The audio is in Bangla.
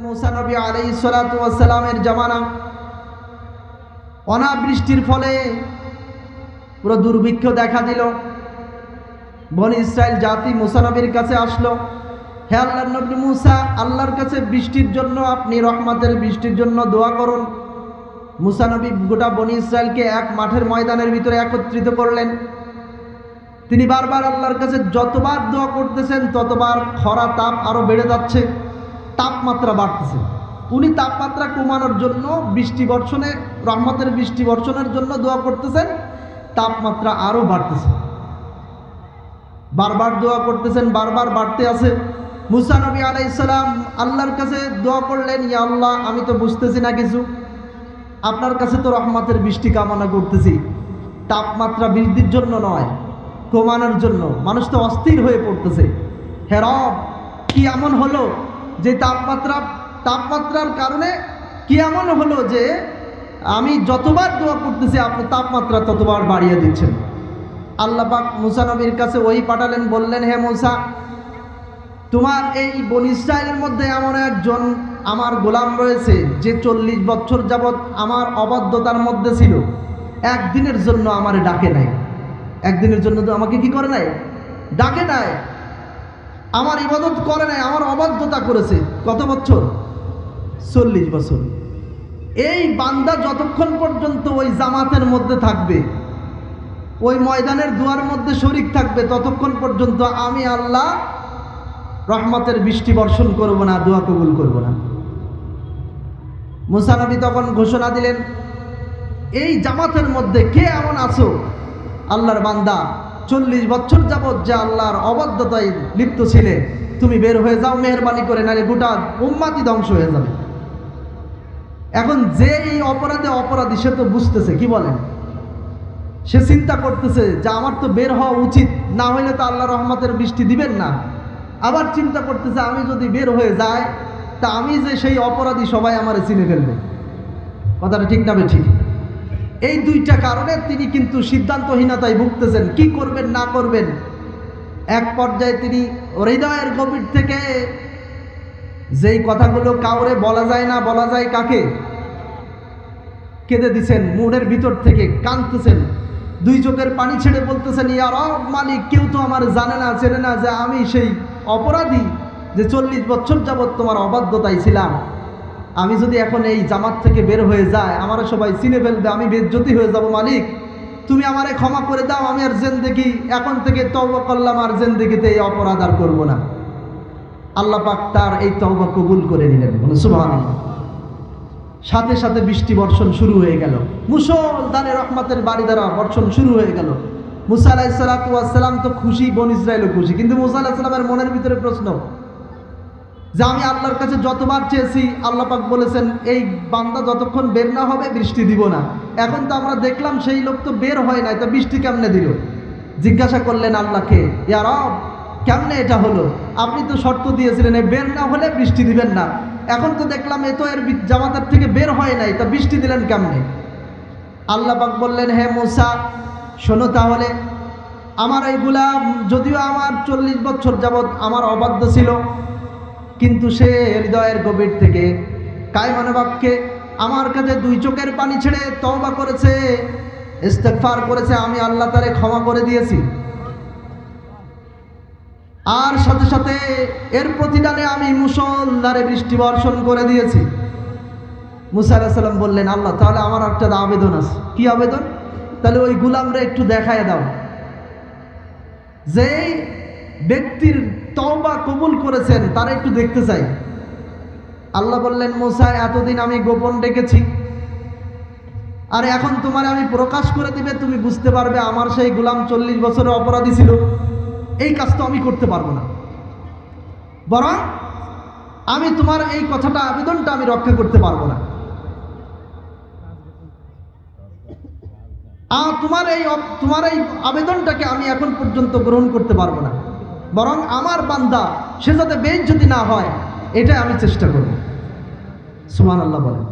মুসা নবী আলাই সালামের জামানা অনাবৃষ্টির ফলে পুরো দুর্ভিক্ষ দেখা দিল। বনি ইসরায়েল জাতি মুসা নবীর কাছে আসলো। হে আল্লাহ নবী মুসা, আল্লাহর কাছে বৃষ্টির জন্য আপনি রহমতের বৃষ্টির জন্য দোয়া করুন। মুসানবী গোটা বনি ইসরায়েলকে এক মাঠের ময়দানের ভিতরে একত্রিত করলেন। তিনি বারবার আল্লাহর কাছে যতবার দোয়া করতেছেন, ততবার খরা তাপ আরও বেড়ে যাচ্ছে। তাপমাত্রা বাড়তেছে। উনি তাপমাত্রা কমানোর জন্য বৃষ্টি বর্ষণে, রহমতের বৃষ্টি বর্ষণের জন্য দোয়া করতেছেন, তাপমাত্রা আরও বাড়তেছে। বারবার দোয়া করতেছেন, বারবার বাড়তে আছে। মুসা নবী আলাইসালাম আল্লাহর কাছে দোয়া করলেন, ইয়া আল্লাহ, আমি তো বুঝতেছি না কিছু। আপনার কাছে তো রহমতের বৃষ্টি কামনা করতেছি। তাপমাত্রা বৃদ্ধির জন্য নয়, কমানোর জন্য। মানুষ তো অস্থির হয়ে পড়তেছে। হেরব কি এমন হলো? যে তাপমাত্রা, তাপমাত্রার কারণে কি এমন হলো যে আমি যতবার দোয়া করতেছি আপনি তাপমাত্রা ততবার বাড়িয়ে দিচ্ছেন। আল্লাহ পাক মুসা নবীর কাছে ওই পাঠালেন, বললেন, হে মুসা, তোমার এই বন ইসরায়েলের মধ্যে এমন একজন আমার গোলাম রয়েছে, যে চল্লিশ বছর যাবৎ আমার অবাধ্যতার মধ্যে ছিল। একদিনের জন্য আমার ডাকে নাই। একদিনের জন্য তো আমাকে কি করে নাই? ডাকে নাই। আমার ইবাদত করে নাই, আমার অবাধ্যতা করেছে। কত বছর? চল্লিশ বছর। এই বান্দা যতক্ষণ পর্যন্ত ওই জামাতের মধ্যে থাকবে, ওই ময়দানের দুয়ার মধ্যে শরিক থাকবে, ততক্ষণ পর্যন্ত আমি আল্লাহ রহমতের বৃষ্টি বর্ষণ করব না, দোয়া কবুল করব না। মুসানবী তখন ঘোষণা দিলেন, এই জামাতের মধ্যে কে এমন আছো? আল্লাহর বান্দা। চল্লিশ বছর যাবৎ যে আল্লাহর অবাধ্যতায় লিপ্ত ছিলে, তুমি বের হয়ে যাও, মেহরবানি করে নারে গোটা উম্মাতি ধ্বংস হয়ে যাবে। এখন যে এই অপরাধে অপরাধী, সে তো বুঝতেছে, কি বলেন? সে চিন্তা করতেছে যে আমার তো বের হওয়া উচিত, না হইলে তো আল্লাহ রহমতের বৃষ্টি দিবেন না। আবার চিন্তা করতেছে, আমি যদি বের হয়ে যাই, তা আমি যে সেই অপরাধী সবাই আমার চিনে ফেলবে। কথাটা ঠিক না ঠিক? এই দুইটা কারণে তিনি কিন্তু সিদ্ধান্তহীনতায় ভুগতেছেন। কি করবেন, না করবেন? এক পর্যায়ে তিনি হৃদয়ের গভীর থেকে যেই কথাগুলো কাউরে বলা যায় না, বলা যায় কাকে? কেঁদে দিছেন, মনের ভিতর থেকে কাঁদতেছেন। দুই চোখের পানি ছেড়ে বলতেছেন ইয়ার অব মালিক, কেউ তো আমার জানে না, চেনে না যে আমি সেই অপরাধী যে চল্লিশ বছর যাবৎ তোমার অবাধ্যতায় ছিলাম। আমি যদি এখন এই জামাত থেকে বের হয়ে যায় আমারও সবাই চিনে ফেলবে, আমি বেজ্জতি হয়ে যাব মালিক। তুমি আমারে ক্ষমা করে দাও, আমি আর জেন্দেগি, এখন থেকে তওবা করলাম, আর জেন্দেগিতে এই অপরাধ আর করব না। আল্লাহ পাক তার এই তওবা কবুল করে নিলেন। বলে সুবহানাল্লাহ। সাথে সাথে বৃষ্টি বর্ষণ শুরু হয়ে গেল। মুসলদানের রহমতের বাড়ি দ্বারা বর্ষণ শুরু হয়ে গেল। মুসা আলাহিসাল্লাম তো খুশি, বন ইসরায়েলও খুশি। কিন্তু মুসা আলাহিসাল্লামের মনের ভিতরে প্রশ্ন যে আমি আল্লাহর কাছে যতবার চেয়েছি, আল্লাহ পাক বলেছেন, এই বান্দা যতক্ষণ বের না হবে, বৃষ্টি দিব না। এখন তো আমরা দেখলাম সেই লোক তো বের হয় নাই, তো বৃষ্টি কেমনে দিল? জিজ্ঞাসা করলেন আল্লাহকে ইয়ার কেমনে এটা হলো? আপনি তো শর্ত দিয়েছিলেন, এই বের না হলে বৃষ্টি দিবেন না। এখন তো দেখলাম এ তো এর জামাতার থেকে বের হয় নাই, তা বৃষ্টি দিলেন কেমনে? আল্লাহ পাক বললেন, হে মুসা, শোনো তাহলে, আমার এইগুলা যদিও আমার চল্লিশ বছর যাবৎ আমার অবাধ্য ছিল কিন্তু সে হৃদয়ের গভীর থেকে কায়মানবাবকে আমার কাছে দুই চোখের পানি ছেড়ে তওবা করেছে, ইস্তেগফার করেছে, আমি আল্লাহ তারে ক্ষমা করে দিয়েছি। আর সাথে সাথে এর প্রতিদানে আমি মুসলধারে বৃষ্টি বর্ষণ করে দিয়েছি। মুসা বললেন, আল্লাহ, তাহলে আমার একটা আবেদন আছে। কি আবেদন? তাহলে ওই গুলামরা একটু দেখায় দাও। যে ব্যক্তির তওবা কবুল করেছেন, তারা একটু দেখতে চাই। আল্লাহ বললেন, মোসা, এতদিন আমি গোপন রেখেছি আর এখন তোমার আমি প্রকাশ করে দিবে, তুমি বুঝতে পারবে আমার সেই গোলাম চল্লিশ বছরের অপরাধী ছিল। এই কাজ তো আমি করতে পারব না। বরং আমি তোমার এই কথাটা, আবেদনটা আমি রক্ষা করতে পারব না। তোমার এই তোমার এই আবেদনটাকে আমি এখন পর্যন্ত গ্রহণ করতে পারব না। বরং আমার বান্দা, সে যাতে বেঞ্চ যদি না হয় এটা আমি চেষ্টা করব। সুমান আল্লাহ বলেন।